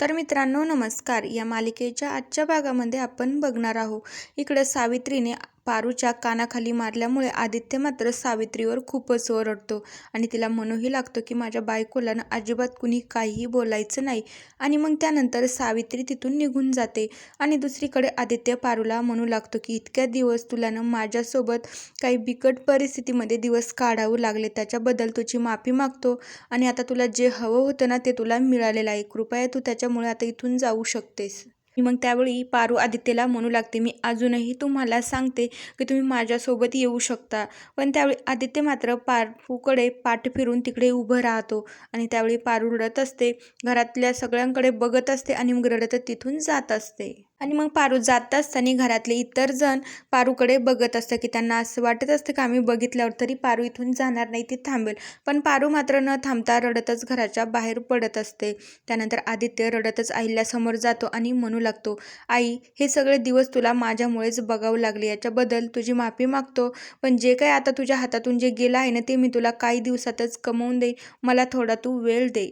तर मित्रांनो नमस्कार. या मालिकेच्या आजच्या भागामध्ये आपण बघणार आहोत. इकडं सावित्रीने पारूच्या कानाखाली मारल्यामुळे आदित्य मात्र सावित्रीवर खूपच ओरडतो आणि तिला म्हणूही लागतो की माझ्या बायकोला ना अजिबात कुणी काहीही बोलायचं नाही. आणि मग त्यानंतर सावित्री तिथून निघून जाते आणि दुसरीकडे आदित्य पारूला म्हणू लागतो की इतक्या दिवस तुला ना माझ्यासोबत काही बिकट परिस्थितीमध्ये दिवस काढावं लागले त्याच्याबद्दल तुझी माफी मागतो आणि आता तुला जे हवं होतं ना ते तुला मिळालेलं आहे. कृपया तू त्याच्यामुळे आता इथून जाऊ शकतेस. मग त्यावेळी पारू आदित्यला म्हणू लागते मी अजूनही तुम्हाला सांगते की तुम्ही माझ्यासोबत येऊ शकता. पण त्यावेळी आदित्य मात्र पारूकडे पाठ फिरून तिकडे उभं राहतो आणि त्यावेळी पारू रडत असते घरातल्या सगळ्यांकडे बघत असते आणि मग रडत तिथून जात असते. आणि मग पारू जात असताना घरातले इतर जण पारूकडे बघत असतं की त्यांना असं वाटत असतं की आम्ही बघितल्यावर तरी पारू इथून जाणार नाही ती थांबेल. पण पारू मात्र न थांबता रडतच घराच्या बाहेर पडत असते. त्यानंतर आदित्य रडतच आईल्यासमोर जातो आणि म्हणू लागतो आई हे सगळे दिवस तुला माझ्यामुळेच बघावं लागले. याच्याबद्दल तुझी माफी मागतो. पण जे काही आता तुझ्या हातातून जे गेलं आहे ना ते मी तुला काही दिवसातच कमवून देईन. मला थोडा तू वेळ दे.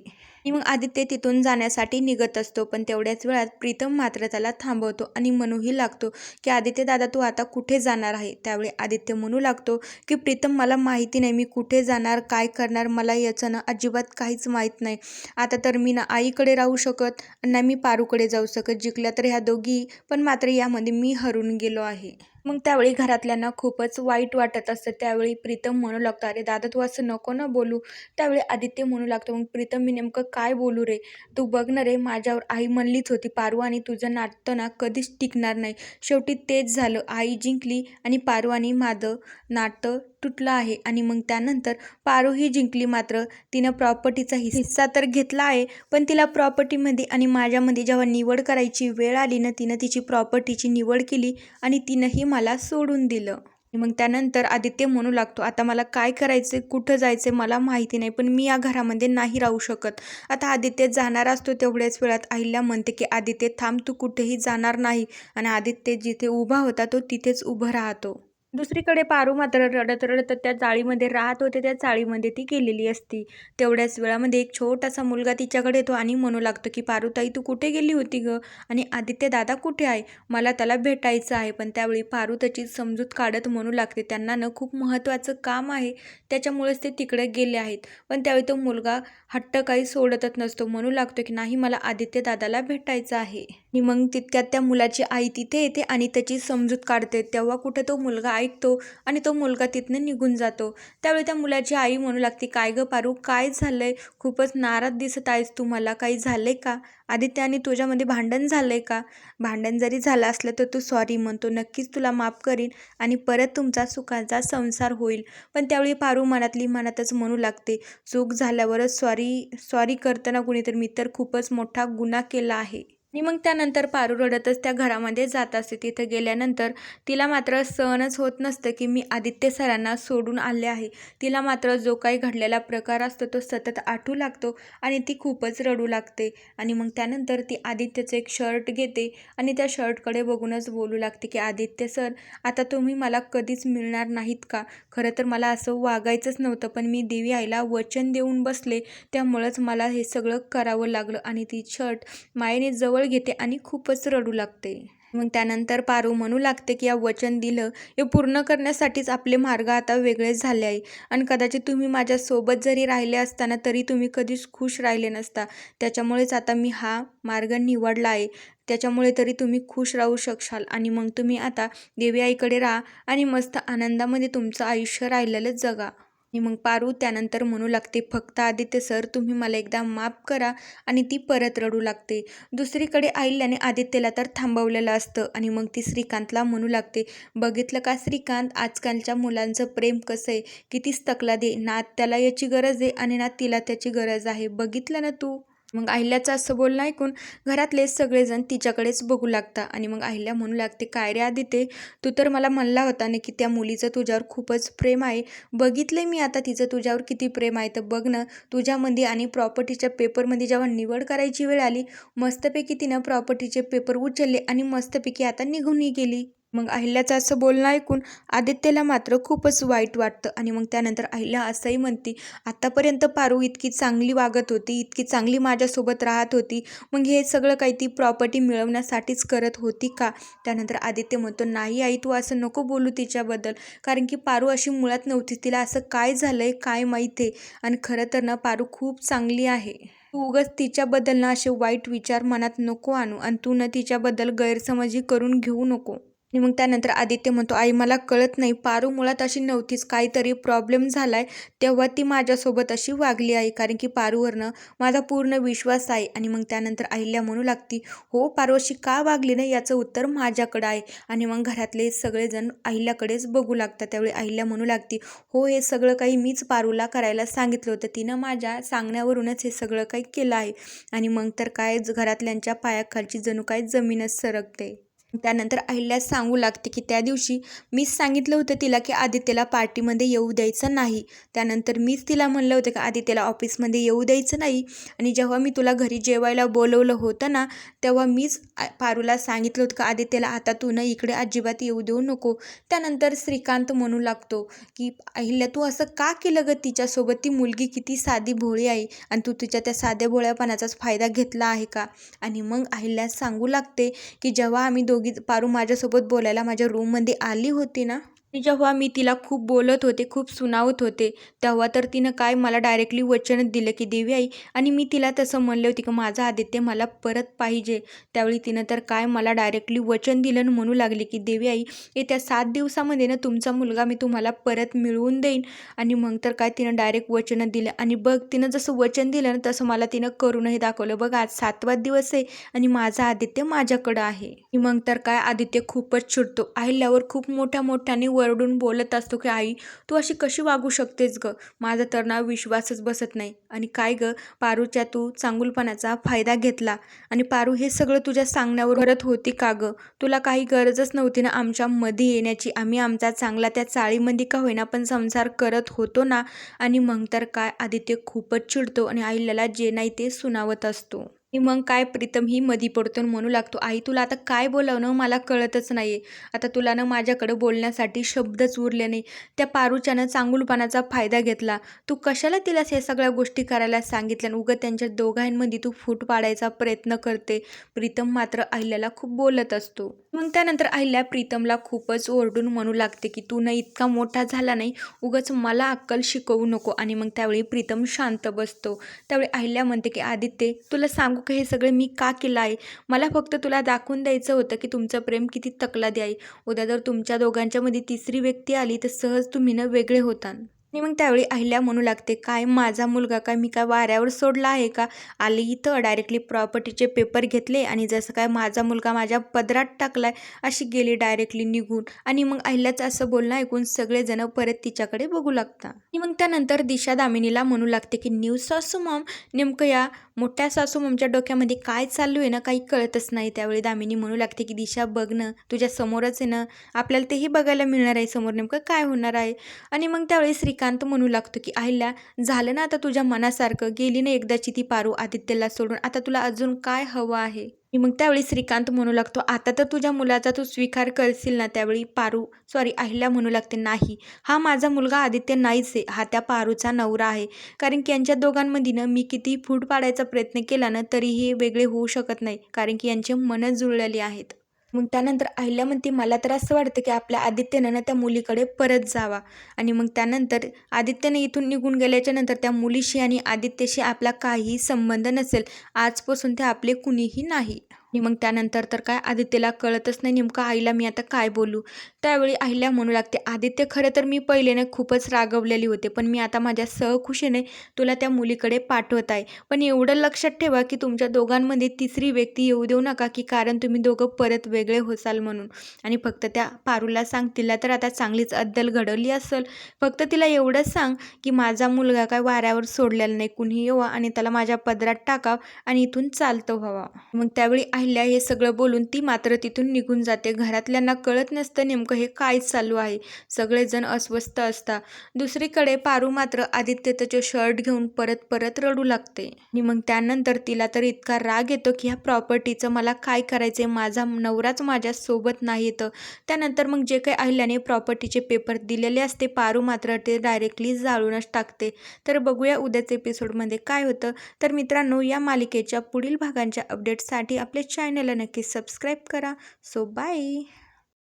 आणि मग आदित्य तिथून जाण्यासाठी निघत असतो पण तेवढ्याच वेळात प्रीतम मात्र त्याला थांबवतो आणि मनूही लागतो की आदित्य दादा तू आता कुठे जाणार आहे? त्यावेळी आदित्य म्हणू लागतो की प्रीतम मला माहिती नाही मी कुठे जाणार काय करणार मला याचं ना अजिबात काहीच माहीत नाही. आता तर मी ना आईकडे राहू शकत ना मी पारूकडे जाऊ शकत जिंकल्या तर ह्या दोघी पण मात्र यामध्ये मी हरून गेलो आहे. मग त्यावेळी घरातल्यांना खूपच वाईट वाटत असतं. त्यावेळी प्रीतम म्हणू लागतो अरे दादा तू असं नको ना बोलू. त्यावेळी आदित्य म्हणू लागतो मग प्रीतम मी नेमकं काय बोलू रे? तू बघ ना रे माझ्यावर आई म्हणलीच होती पारू आणि तुझं नाटतं ना कधीच टिकणार नाही. शेवटी तेच झालं. आई जिंकली आणि पारू आणि माझं नातं तुटला आहे आणि मग त्यानंतर पारूही जिंकली मात्र. तिनं प्रॉपर्टीचा हिस्सा तर घेतला आहे पण तिला प्रॉपर्टीमध्ये आणि माझ्यामध्ये जेव्हा निवड करायची वेळ आली ना तिनं तिची प्रॉपर्टीची निवड केली आणि तिनंही मला सोडून दिलं. मग त्यानंतर आदित्य म्हणू लागतो आता मला काय करायचं कुठं जायचं मला माहिती नाही पण मी या घरामध्ये नाही राहू शकत. आता आदित्य जाणार असतो तेवढ्याच वेळात. अहिल्या म्हणते की आदित्य थांब तू कुठेही जाणार नाही. आणि आदित्य जिथे उभा होता तो तिथेच उभं राहतो. दुसरीकडे पारू मात्र रडत रडत त्या चाळीमध्ये राहत होते त्या चाळीमध्ये ती गेलेली असती. तेवढ्याच वेळामध्ये एक छोटासा मुलगा तिच्याकडे येतो आणि म्हणू लागतो की पारूताई तू कुठे गेली होती ग? आणि आदित्य दादा कुठे आहे? मला त्याला भेटायचं आहे. पण त्यावेळी पारू त्याची समजूत काढत म्हणू लागते त्यांना न खूप महत्त्वाचं काम आहे. त्याच्यामुळेच ते तिकडे गेले आहेत. पण त्यावेळी तो मुलगा हट्ट काही सोडतच नसतो. म्हणू लागतो की नाही मला आदित्य दादाला भेटायचं आहे. आणि मग तितक्यात त्या मुलाची आई तिथे येते आणि त्याची समजूत काढते. तेव्हा कुठे तो मुलगा ऐकतो आणि तो मुलगा तिथनं निघून जातो. त्यावेळी त्या मुलाची आई म्हणू लागते काय गं पारू काय झालं आहे खूपच नाराज दिसत आहेस तू मला. काही आहे का? आदित्य आणि तुझ्यामध्ये भांडण झालं आहे का? भांडण जरी झालं असलं तर तू सॉरी म्हणतो. नक्कीच तुला माफ करीन आणि परत तुमचा सुखाचा संसार होईल. पण त्यावेळी पारू मनातली मनातच म्हणू लागते चूक झाल्यावरच सॉरी सॉरी करताना कुणी तर मी तर खूपच मोठा गुन्हा केला आहे. आणि मग त्यानंतर पारू रडतच त्या घरामध्ये जात असते. तिथं गेल्यानंतर तिला मात्र सहनच होत नसतं की मी आदित्य सरांना सोडून आले आहे. तिला मात्र जो काही घडलेला प्रकार असतो तो सतत आठवू लागतो आणि ती खूपच रडू लागते. आणि मग त्यानंतर ती आदित्यचं एक शर्ट घेते आणि त्या शर्टकडे बघूनच बोलू लागते की आदित्य सर आता तुम्ही मला कधीच मिळणार नाहीत का? खरं तर मला असं वागायचंच नव्हतं पण मी देवी आईला वचन देऊन बसले. त्यामुळंच मला हे सगळं करावं लागलं आणि ती शर्ट मायेने जवळ घेते आणि खूपच रडू लागते. मग त्यानंतर पारू म्हणू लागते की या वचन दिलं हे पूर्ण करण्यासाठीच आपले मार्ग आता वेगळे झाले आहे आणि कदाचित तुम्ही माझ्यासोबत जरी राहिले असताना तरी तुम्ही कधीच खुश राहिले नसता. त्याच्यामुळेच आता मी हा मार्ग निवडला आहे. त्याच्यामुळे तरी तुम्ही खुश राहू शकशाल. आणि मग तुम्ही आता देवी आईकडे राहा आणि मस्त आनंदामध्ये तुमचं आयुष्य राहिलेलं जगा. आणि मग पारू त्यानंतर म्हणू लागते फक्त आदित्य सर तुम्ही मला एकदा माफ करा आणि ती परत रडू लागते. दुसरीकडे आईल्याने आदित्यला तर थांबवलेलं असतं आणि मग ती श्रीकांतला म्हणू लागते बघितलं का श्रीकांत आजकालच्या मुलांचं प्रेम कसं आहे? कितीच तकला दे ना त्याला याची गरज आहे आणि ना तिला त्याची गरज आहे. बघितलं ना तू? मग अहिल्याचं असं बोलणं ऐकून घरातले सगळेजण तिच्याकडेच बघू लागता आणि मग अहिल्या म्हणू लागते काय रे आदिते तू तर मला म्हणला होता ना की त्या मुलीचं तुझ्यावर खूपच प्रेम आहे. बघितले मी आता तिचं तुझ्यावर किती प्रेम आहे. तर बघ ना तुझ्यामध्ये आणि प्रॉपर्टीच्या पेपरमध्ये जेव्हा निवड करायची वेळ आली मस्तपैकी तिनं प्रॉपर्टीचे पेपर उचलले आणि मस्तपैकी आता निघूनही गेली. मग अहिल्याचं असं बोलणं ऐकून आदित्यला मात्र खूपच वाईट वाटतं. आणि मग त्यानंतर अहिल्या असंही म्हणते आत्तापर्यंत पारू इतकी चांगली वागत होती इतकी चांगली माझ्यासोबत राहत होती. मग हे सगळं काही ती प्रॉपर्टी मिळवण्यासाठीच करत होती का? त्यानंतर आदित्य म्हणतो नाही आई तू असं नको बोलू तिच्याबद्दल. कारण की पारू अशी मुळात नव्हती. तिला असं काय झालं आहे काय माहीत आहे? आणि खरं तर ना पारू खूप चांगली आहे. तू उगाच तिच्याबद्दल ना असे वाईट विचार मनात नको आणू. आणि तू ना तिच्याबद्दल गैरसमजी करून घेऊ नको. आणि मग त्यानंतर आदित्य म्हणतो आई मला कळत नाही पारू मुळात अशी नव्हतीच काहीतरी प्रॉब्लेम झाला आहे तेव्हा ती माझ्यासोबत अशी वागली आहे कारण की पारूवरनं माझा पूर्ण विश्वास आहे. आणि मग त्यानंतर अहिल्या म्हणू लागती हो पारू अशी का वागली नाही याचं उत्तर माझ्याकडं आहे. आणि मग घरातले सगळेजण अहिल्याकडेच बघू लागतात. त्यावेळी अहिल्या म्हणू लागती हो हे सगळं काही मीच पारूला करायला सांगितलं होतं. तिनं माझ्या सांगण्यावरूनच हे सगळं काही केलं आहे. आणि मग तर काय ज- घरातल्यांच्या पायाखालची जणू काय जमीनच सरकते. त्यानंतर अहिल्या सांगू लागते की त्या दिवशी मीच सांगितलं होतं तिला की आदित्यला पार्टीमध्ये येऊ द्यायचं नाही. त्यानंतर मीच तिला म्हणलं होतं की आदित्यला ऑफिसमध्ये येऊ द्यायचं नाही. आणि जेव्हा मी तुला घरी जेवायला बोलवलं होतं ना तेव्हा मीच पारूला सांगितलं होतं का आदित्यला आता तू ना इकडे अजिबात येऊ देऊ नको. त्यानंतर श्रीकांत म्हणू लागतो की अहिल्या तू असं का केलं ग तिच्यासोबत? ती मुलगी किती साधी भोळी आहे आणि तू तिच्या त्या साध्या भोळ्यापणाचाच फायदा घेतला आहे का? आणि मग अहिल्या सांगू लागते की जेव्हा आम्ही दोघी पारू माझ्यासोबत बोलायला माझ्या रूममध्ये आली होती ना? जेव्हा मी तिला खूप बोलत होते खूप सुनावत होते तेव्हा तर तिनं काय मला डायरेक्टली वचन दिलं की देवी आई आणि मी तिला तसं म्हणले होते की माझा आदित्य मला परत पाहिजे. त्यावेळी तिनं तर काय मला डायरेक्टली वचन दिलं आणि म्हणू लागले की देवी आई येत्या सात दिवसामध्ये ना तुमचा मुलगा मी तुम्हाला परत मिळवून देईन. आणि मग तर काय तिनं डायरेक्ट वचन दिलं. आणि बघ तिनं जसं वचन दिलं ना तसं मला तिनं करूनही दाखवलं. बघ आज सातवा दिवस आहे आणि माझा आदित्य माझ्याकडं आहे. मग तर काय आदित्य खूपच छुटतो अहिल्यावर खूप मोठ्या मोठ्याने वरडून बोलत असतो की आई तू अशी कशी वागू शकतेस ग? माझा तर ना विश्वासच बसत नाही. आणि काय ग? पारूच्या तू चांगुलपणाचा फायदा घेतला. आणि पारू हे सगळं तुझ्या सांगण्यावर करत होती का ग? तुला काही गरजच नव्हती ना आमच्या मध्ये येण्याची. आम्ही आमचा चांगला त्या चाळीमध्ये का होईना पण संसार करत होतो ना? आणि मग तर काय? आदित्य खूपच चिडतो आणि आईला जे नाही ते सुनावत असतो. की मग काय प्रीतम ही मधी पडतो आणि म्हणू लागतो आई तुला आता काय बोलावणं मला कळतच नाही आता तुला ना माझ्याकडं बोलण्यासाठी शब्दच उरले नाही. त्या पारूच्यानं चांगुलपणाचा फायदा घेतला. तू कशाला तिला हे सगळ्या गोष्टी करायला सांगितल्या? आणि उगं त्यांच्या दोघांमध्ये तू फूट पाडायचा प्रयत्न करते. प्रीतम मात्र अहिल्याला खूप बोलत असतो. मग त्यानंतर अहिल्या प्रीतमला खूपच ओरडून म्हणू लागते की तू न इतका मोठा झाला नाही उगाच मला अक्कल शिकवू नको. आणि मग त्यावेळी प्रीतम शांत बसतो. त्यावेळी अहिल्या म्हणते की आदित्य तुला सांगू का हे सगळं मी का केलं आहे? मला फक्त तुला दाखवून द्यायचं होतं की तुमचं प्रेम किती तकला द्याय उद्या जर तुमच्या दोघांच्यामध्ये तिसरी व्यक्ती आली तर सहज तुम्ही ना वेगळे होतान. आणि मग त्यावेळी अहिल्या म्हणू लागते काय माझा मुलगा काय मी काय वाऱ्यावर सोडला आहे का? आली इथं डायरेक्टली प्रॉपर्टीचे पेपर घेतले आणि जसं काय माझा मुलगा माझ्या पदरात टाकलाय अशी गेली डायरेक्टली निघून. आणि मग अहिल्याचं असं बोलणं ऐकून सगळेजण परत तिच्याकडे बघू लागतात. आणि मग त्यानंतर दिशा दामिनीला म्हणू लागते की न्यू सासू मॉम नेमकं या मोठ्या सासू मॉमच्या डोक्यामध्ये काय चालू आहे ना काही कळतच नाही. त्यावेळी दामिनी म्हणू लागते की दिशा बघ ना तुझ्या समोरच आहे ना आपल्याला तेही बघायला मिळणार आहे समोर नेमकं काय होणार आहे. आणि मग त्यावेळी श्रीकांत म्हणू लागतो की अहिल्या झालं ना आता तुझ्या मनासारखं. गेली ना एकदाची ती पारू आदित्यला सोडून. आता तुला अजून काय हवं आहे? मग त्यावेळी श्रीकांत म्हणू लागतो आता तर तुझ्या मुलाचा तू स्वीकार करशील ना त्यावेळी पारू. सॉरी अहिल्या म्हणू लागते नाही. हा माझा मुलगा आदित्य नाहीच आहे. हा त्या पारूचा नवरा आहे. कारण की यांच्या दोघांमध्ये ना मी किती फूट पाडायचा प्रयत्न केला ना तरी हे वेगळे होऊ शकत नाही. कारण की यांचे मन जुळलेली आहेत. मग त्यानंतर अहिल्या म्हणते मला तर असं वाटतं की आपल्या आदित्यनं ना त्या मुलीकडे परत जावा. आणि मग त्यानंतर आदित्यने इथून निघून गेल्याच्यानंतर त्या मुलीशी आणि आदित्यशी आपला काहीही संबंध नसेल आजपासून ते आपले कुणीही नाही. आणि मग त्यानंतर तर काय आदित्यला कळतच नाही नेमकं आईला मी आता काय बोलू. त्यावेळी आईला म्हणू लागते आदित्य खरं तर मी पहिलेने खूपच रागवलेली होते पण मी आता माझ्या सहखुशीने तुला त्या मुलीकडे पाठवत आहे. पण एवढं लक्षात ठेवा की तुमच्या दोघांमध्ये तिसरी व्यक्ती येऊ देऊ नका की कारण तुम्ही दोघं परत वेगळे होसाल म्हणून. आणि फक्त त्या पारूला सांग तिला तर आता चांगलीच अद्दल घडवली असेल. फक्त तिला एवढंच सांग की माझा मुलगा काय वाऱ्यावर सोडलेला नाही कुणी येवा आणि त्याला माझ्या पदरात टाकाव आणि इथून चालतो व्हावा. मग त्यावेळी अहिल्या हे सगळं बोलून ती मात्र तिथून निघून जाते. घरातल्यांना कळत नसतं नेमकं हे काय चालू आहे. सगळेजण अस्वस्थ असतात. दुसरीकडे पारू मात्र आदित्य त्याचे शर्ट घेऊन परत परत रडू लागते. आणि मग त्यानंतर तिला तर इतका राग येतो की ह्या प्रॉपर्टीचं मला काय करायचं माझा नवराच माझ्या सोबत नाही येतं त्यानंतर मग जे काही अहिल्याने प्रॉपर्टीचे पेपर दिलेले असते पारू मात्र ते डायरेक्टली जाळूनच टाकते. तर बघूया उद्याच एपिसोडमध्ये काय होतं. तर मित्रांनो या मालिकेच्या पुढील भागांच्या अपडेटसाठी आपल्या चॅनलला नक्की सबस्क्राईब करा. So bye